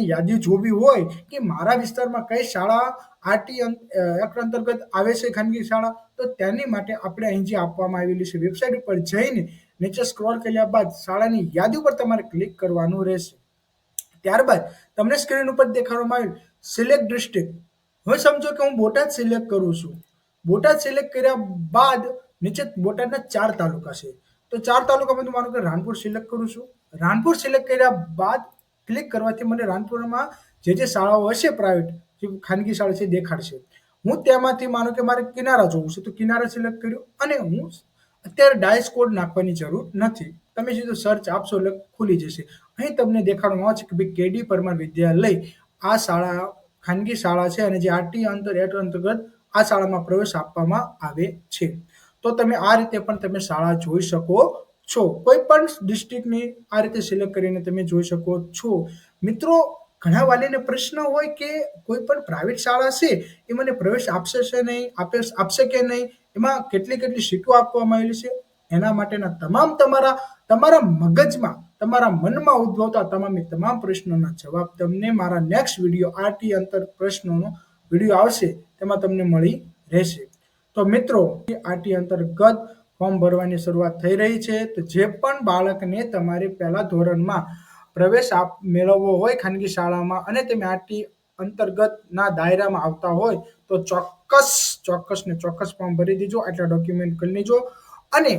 યાદી જોવી હોય કે મારા વિસ્તારમાં કઈ શાળા આરટી એક્ટ અંતર્ગત આવે છે ખાનગી શાળા, તો તેની માટે આપણે અહીં આપવામાં આવેલી છે વેબસાઇટ ઉપર જઈને નીચે સ્ક્રોલ કર્યા બાદ શાળાની યાદી ઉપર તમારે ક્લિક કરવાનું રહેશે. ત્યારબાદ તમને સ્ક્રીન ઉપર દેખાડવામાં આવ્યું સિલેક્ટ ડિસ્ટ્રિક્ટ. હવે સમજો કે હું બોટાદ સિલેક્ટ કરું છું. બોટાદ સિલેક્ટ કર્યા બાદ નીચે બોટાદના ચાર તાલુકા છે. તો ચાર તાલુકામાં તો માનું કે રાણપુર સિલેક્ટ કરું છું. રાણપુર સિલેક્ટ કર્યા બાદ ક્લિક કરવાથી મને રાણપુરમાં જે જે શાળાઓ હશે પ્રાઇવેટ જે ખાનગી શાળા છે દેખાડશે. હું તેમાંથી માનું કે મારે કિનારા જોવું છે, તો કિનારા સિલેક્ટ કર્યું અને હું અત્યારે ડાયસ કોડ નાખવાની જરૂર નથી. તમે સીધું સર્ચ આપશો એટલે ખુલી જશે. અહીં તમને દેખાડવામાં આવે છે કે ભાઈ કેડી પરમાર વિદ્યાલય, આ શાળા, ખાનગી શાળા છે અને જે આરટી અંતર, એટ અંતર્ગત આ શાળામાં પ્રવેશ આપવામાં આવે છે. તો તમે આ રીતે પણ તમે શાળા જોઈ શકો છો. કોઈ પણ ડિસ્ટ્રિક્ટને આ રીતે સિલેક્ટ કરીને તમે જોઈ શકો છો. મિત્રો, ઘણા વાલીને પ્રશ્ન હોય કે કોઈ પણ પ્રાઇવેટ શાળા છે, એ મને પ્રવેશ આપશે છે નહીં, આપે, આપશે કે નહીં, એમાં કેટલી કેટલી સીટો આપવામાં આવેલી છે? એના માટેના તમામ તમારા તમારા મગજમાં, તમારા મનમાં ઉદ્ભવતા તમામે તમામ પ્રશ્નોના જવાબ તમને મારા નેક્સ્ટ વીડિયો આરટી અંતર પ્રશ્નોનો વીડિયો આવશે, તેમાં તમને મળી રહેશે. તો મિત્રો, આરટી અંતર્ગત ફોર્મ ભરવાની શરૂઆત થઈ રહી છે, તો જે પણ બાળકને તમારે પહેલા ધોરણમાં પ્રવેશ આપ, મેળવવો હોય ખાનગી શાળામાં અને તમે આટી અંતર્ગતના દાયરામાં આવતા હોય, તો ચોક્કસ ચોક્કસ ને ચોક્કસ ફોર્મ ભરી દેજો, આટલા ડોક્યુમેન્ટ કરી લેજો. અને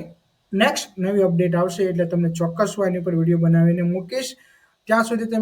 નેક્સ્ટ નવી અપડેટ આવશે એટલે તમને ચોક્કસ હું એની પર વીડિયો બનાવીને મૂકીશ. ત્યાં સુધી તમે